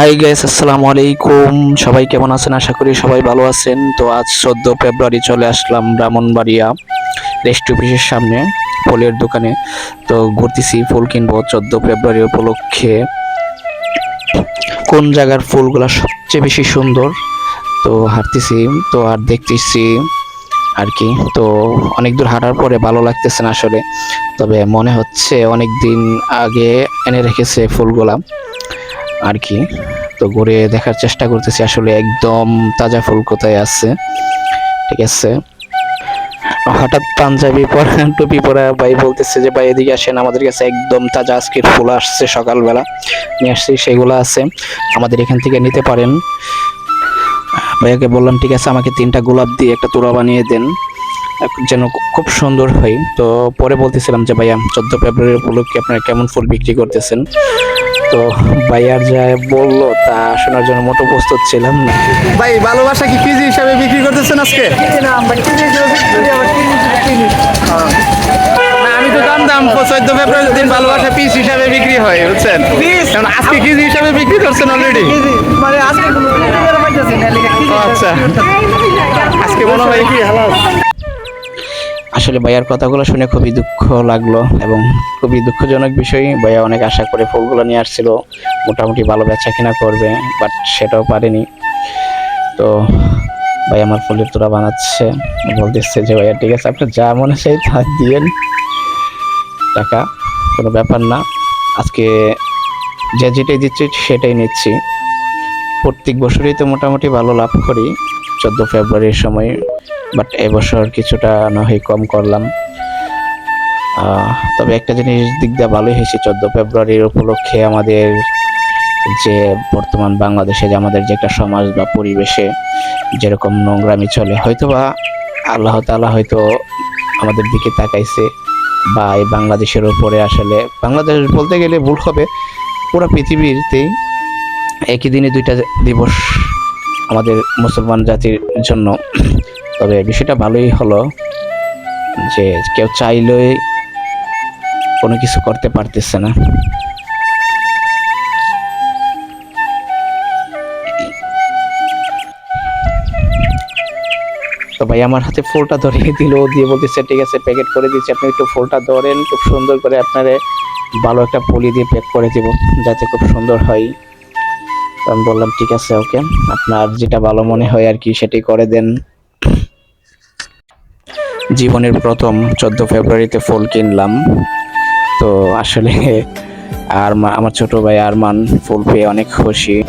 Hi guys আসসালামু আলাইকুম। সবাই কেমন আছেন? আশা করি সবাই ভালো আছেন। তো আজ চোদ্দ ফেব্রুয়ারি চলে আসলাম ব্রাহ্মণবাড়িয়া রেস্ট অফিসের সামনে ফুলের দোকানে। তো ঘুরতেছি, ফুল কিনবো চোদ্দ ফেব্রুয়ারি উপলক্ষে। কোন জায়গার ফুলগুলা সবচেয়ে বেশি সুন্দর? তো হাঁটতেছি, তো আর দেখতেছি আর কি। তো অনেক দূর হাঁটার পরে ভালো লাগতেছে না আসলে। তবে মনে হচ্ছে অনেক দিন আগে এনে রেখেছে ফুলগুলা। আর কি। তো ঘুরে দেখার চেষ্টা করতেছি আসলে একদম তাজা ফুল কোথায় আছে। ঠিক আছে। হঠাৎ পাঞ্জাবি পরা, টুপি পরা ভাই বলতেছে যে, ভাই, এদিকে আসেন, আমাদের কাছে একদম তাজা আজকের ফুল আসছে সকালবেলা। নিয়ে আসছি, সেগুলো আছে। আমাদের এখান থেকে নিতে পারেন। ভাইয়াকে বললাম, ঠিক আছে, আমাকে তিনটা গোলাপ দিয়ে একটা তোড়া বানিয়ে দেন। যেন খুব সুন্দর হয়। তো পরে বলতেছিলাম যে, ভাইয়া, চোদ্দ ফেব্রুয়ারি উপলক্ষে আপনারা কেমন ফুল বিক্রি করতেছেন? তো ভাইয়ার যা বলল তা শোনার জন্য মোটো প্রস্তুত ছিলাম। না ভাই ভালোবাসা কি কেজি হিসাবে বিক্রি করতেছেন আজকে? না আমি তো জানতাম চোদ্দ ফেব্রুয়ারির দিন ভালোবাসা পিস হিসাবে বিক্রি হয় বুঝছেন? কারণ আজকে কেজি হিসাবে বিক্রি করছেন অলরেডি মানে আজকে আচ্ছা। আজকে মনে হয় কি আসলে ভাইয়ার কথাগুলো শুনে খুবই দুঃখ লাগল এবং খুবই দুঃখজনক বিষয়। ভাইয়া অনেক আশা করে ফুলগুলো নিয়ে আসছিল, মোটামুটি ভালো বেচা কিনা করবে, বাট সেটাও পারেনি। তো ভাই আমার ফুলের তোরা বানাচ্ছে, বলতেছে যে, ভাইয়া, ঠিক আছে আপনার যা মনে চাই তা দিয়েন। টাকা, কোনো ব্যাপার না। আজকে যে যেটাই দিচ্ছি, সেটাই নিচ্ছি। প্রত্যেক বছরই তো মোটামুটি ভালো লাভ করি। চোদ্দ ফেব্রুয়ারির সময় বাট এবছর কিছুটা না হয় কম করলাম। তবে একটা জিনিস দিক দিয়ে ভালোই হয়েছে, চোদ্দ ফেব্রুয়ারির উপলক্ষে আমাদের যে বর্তমান বাংলাদেশে যে আমাদের যে একটা সমাজ বা পরিবেশে যেরকম নোংরামি চলে হয়তো বা আল্লাহ তাআলা হয়তো আমাদের দিকে তাকাইছে বা এই বাংলাদেশের উপরে আসলে, বাংলাদেশ বলতে গেলে ভুল হবে, পুরো পৃথিবীতেই একই দিনে দুইটা দিবস আমাদের মুসলমান জাতির জন্য তবে বিষয়টা ভালোই হলো যে কেউ চাইলেই কোনো কিছু করতে পারতেছে না। তো ভাই আমার হাতে ফুলটা ধরিয়ে দিল দিয়ে বলতেছে, ঠিক আছে প্যাকেট করে দিচ্ছি আপনি একটু ফুলটা ধরেন, খুব সুন্দর করে আপনারে ভালো একটা পলি দিয়ে প্যাক করে দিব, যাতে খুব সুন্দর হয়। আমি বললাম, ঠিক আছে ওকে আপনার যেটা ভালো মনে হয় আর কি, সেটাই করে দেন। জীবনের প্রথম চোদ্দ ফেব্রুয়ারিতে ফুল কিনলাম। তো আসলে আর আমার ছোট ভাই আরমান ফুল পেয়ে অনেক খুশি।